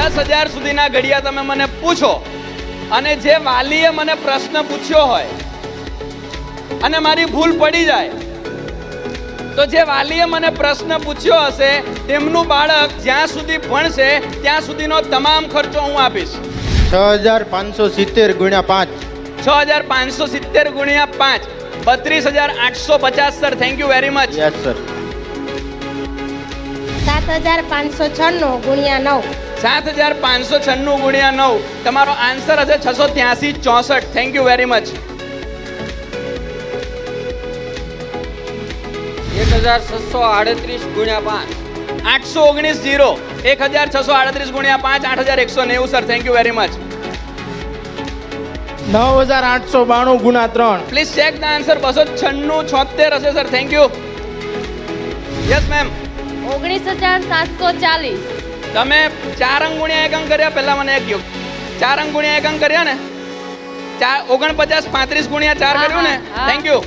દસ હજાર સુધીના ઘડિયા તમે મને પૂછો અને જે વાલીએ મને પ્રશ્ન પૂછ્યો હોય અને મારી ભૂલ પડી જાય તો જે વાલીએ મને પ્રશ્ન પૂછ્યો હશે તેમનું બાળક જ્યાં સુધી ભણશે ત્યાં સુધીનો તમામ ખર્ચો હું આપીશ. છ હજાર પાંચસો સિત્તેર ગુણ્યા પાંચ. છ હજાર પાંચસો સિત્તેર ગુણ્યા પાંચ. બત્રીસ હજાર આઠસો પચાસ sir thank you very much yes sir સાત હજાર પાંચસો છન્નું ગુણ્યા નવ. સાત હજાર પાંચસો છન્નું ગુણ્યા નવ. તમારો આન્સર હશે છસો ત્યાસી ચોસઠ. થેન્ક યુ વેરી મચ એક હજાર છસો આડત્રીસ ગુણ્યા પાંચ. આઠસો ઓગણીસ જીરો એક હજાર છસો આડત્રીસ ગુણ્યા પાંચ. આઠ હજાર એકસો નેવું sir thank you very much નવ હજાર આઠસો બાણું ગુણ્યા ત્રણ. પ્લીઝ ચેક ધ આન્સર બસો છન્નું છોતેર હશે sir thank you yes ma'am ઓગણીસ હજાર સાતસો ચાલીસ. તમે ચાર અંગ ગુણ્યા એક અંક કર્યા પહેલા મને એક કહો ચાર અંગ ગુણ્યા એક અંક કર્યા ને ચાર ઓગણપચાસ પાંત્રીસ ગુણ્યા ચાર કર્યું ને. થેન્ક યુ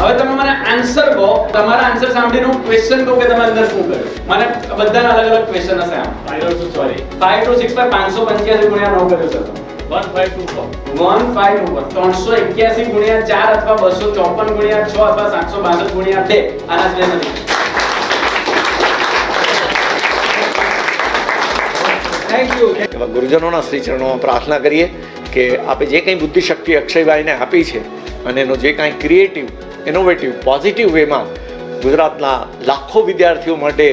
હવે તમે મને આન્સર કહો. તમારા આન્સર સાંભળીને હું ક્વેશ્ચન કહું કે તમે અંદર શું કર્યું? મને બધાના અલગ અલગ ક્વેશ્ચન હશે આમ. સોરી ફાઈવ ટુ સિક્સ પર પાંચસો પંચ્યાસી ગુણ્યા નવ કર્યો sir one five two four one five ઉપર ત્રણસો એક્યાસી ગુણ્યા ચાર અથવા બસો ચોપન ગુણ્યા છ અથવા સાતસો બાસઠ ગુણ્યા બે. આના સિવાય નથી એવા ગુરુજનોના શ્રી ચરણોમાં પ્રાર્થના કરીએ કે આપે જે કંઈ બુદ્ધિશક્તિ અક્ષયભાઈને આપી છે અને એનો જે કાંઈ ક્રિએટિવ ઇનોવેટિવ પોઝિટિવ વેમાં ગુજરાતના લાખો વિદ્યાર્થીઓ માટે